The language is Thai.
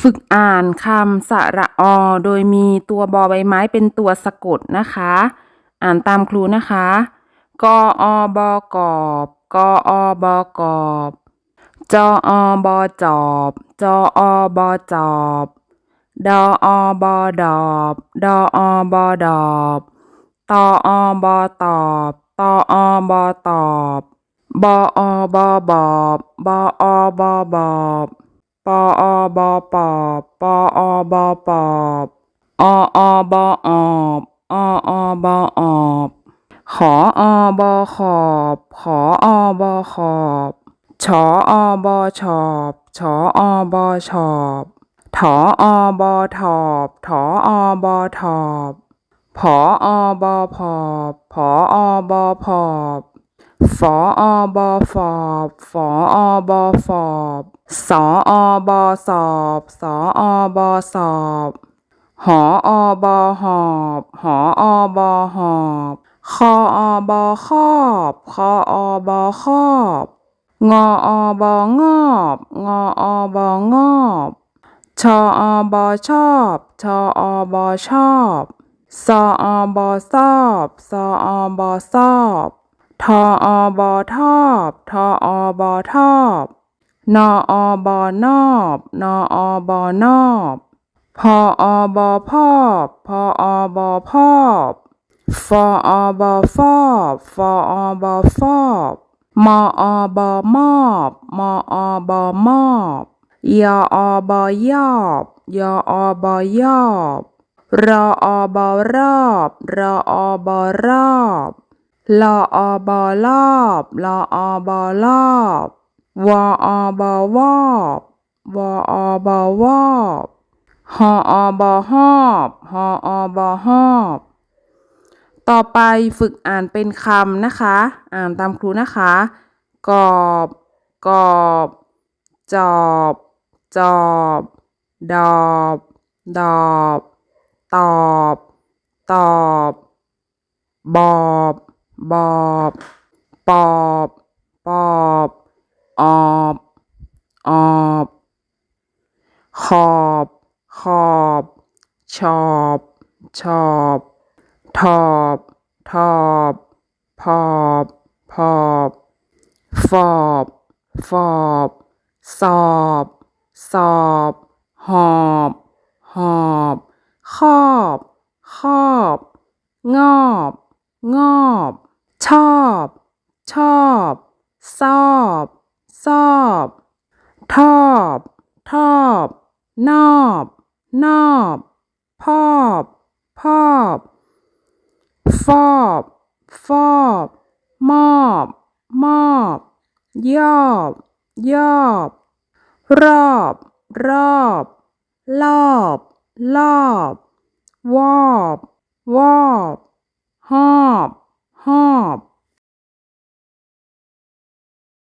ฝึกอ่านคำสระอ โดยมีตัวบอใบไม้เป็นตัวสะกดนะคะ อ่านตามครูนะคะ กออบกอบกออบกอบจอบจอบจอบจอบดอบดอบดอบดอบตอบตอบตอบตอบบอบบอบบอบบอบ ปอบปอบปอบปอบออบออบออบออบขออบขอบขออบขอบชออบชอบชออบชอบถออบถอบถออบถอบผออบพอบผออบพอบ ฝออบฟอบฝออบฟอบสออบสอบสออบสอบหออบหอบหออบหอบคออบคอบคออบคอบงออบงอบงออบงอบชออบชอบชออบชอบสออบสอบสออบสอบ ทออบทอบทออบทอบนออบนอบนออบนอบพออบพอบพออบพอบฟออบฟอบฟออบฟอบมออบมอบมออบมอบยออบยอบยออบยอบรออบรอบรออบรอบ ลออบลอบลออบลอบวออบวอบวออบวอบหออบหอบหออบหอบ ต่อไปฝึกอ่านเป็นคำนะคะ อ่านตามครูนะคะ กอบ กอบ จอบ จอบ ดอบ ดอบ ตอบ ตอบ บอบ บอบ ปอบ ปอบ ออบ ออบ ขอบ ขอบ ชอบ ชอบ ทอบ ทอบ พอบ พอบ ฟอบ ฟอบ สอบ สอบ หอบ หอบคอบ คอบ งอบ งอบ ชอบ ชอบซอบซอบ ทอบ ทอบ นอบ นอบ พอบ พอบ ฟอบ ฟอบ มอบ มอบ ยอบ ยอบ รอบ รอบ รอบ รอบ วอบ วอบ หอบ หอบ